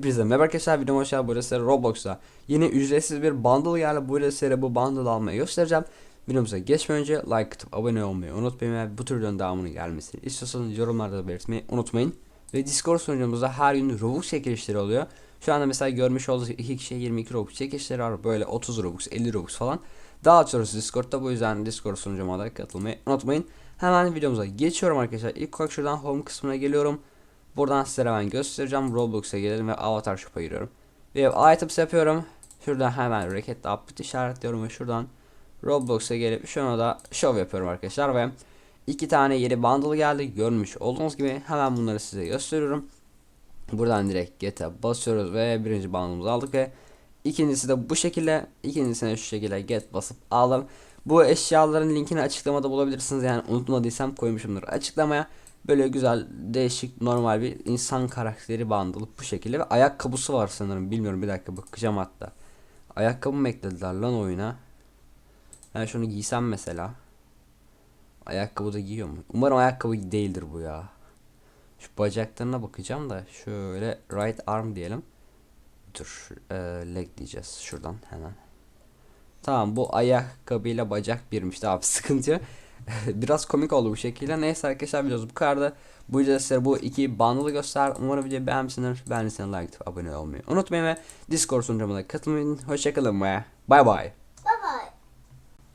Hepinize merhaba arkadaşlar videoma hoş geldiniz. Burası Roblox'ta yeni ücretsiz bir bundle geldi. Bu size bu bundle almayı göstereceğim. Videomuza geçmeden önce like atıp abone olmayı unutmayın ve bu tür videonun devamını gelmesini istiyorsanız yorumlarda belirtmeyi unutmayın. Ve Discord sunucumuzda her gün Robux çekilişleri oluyor. Şu anda mesela görmüş olduğunuz iki kişiye 22 Robux çekilişleri var. Böyle 30 Robux, 50 Robux falan. Dağıtıyoruz Discord'da. Bu yüzden Discord sunucuma da katılmayı unutmayın. Hemen videomuza geçiyorum arkadaşlar. İlk olarak şuradan home kısmına geliyorum. Buradan size hemen göstereceğim. Roblox'a gelelim ve Avatar Shop'a giriyorum. Ve items yapıyorum. Şuradan hemen Rocket Update işaretliyorum ve şuradan Roblox'a gelip şuna da show yapıyorum arkadaşlar ve iki tane yeni bundle geldi. Görmüş olduğunuz gibi hemen bunları size gösteriyorum. Buradan direkt get'e basıyoruz ve birinci bundle'ımızı aldık ve ikincisi de bu şekilde ikincisine şu şekilde get basıp aldım. Bu eşyaların linkini açıklamada bulabilirsiniz yani unutmadıysam koymuşumdur açıklamaya. Böyle güzel değişik normal bir insan karakteri bundle bu şekilde ve ayakkabısı var sanırım bilmiyorum bir dakika bakacağım hatta. Ayakkabı mı eklediler lan oyuna? Ben şunu giysem mesela. Ayakkabı da giyiyor mu? Umarım ayakkabı değildir bu ya. Şu bacaklarına bakacağım da şöyle right arm diyelim. Dur e, leg diyeceğiz şuradan hemen. Tamam bu ayakkabıyla bacak birmiş abi sıkıntı yok. Biraz komik oldu bu şekilde. Neyse arkadaşlar videomuz bu kadardı. Bu videoda size bu iki bundle'ı göster. Umarım videoyu beğenmişsinizdir. Beğendiyseniz like atıp abone olmayı unutmayın ve Discord sunucuma da katılmayın. Hoşçakalın ve bye bye.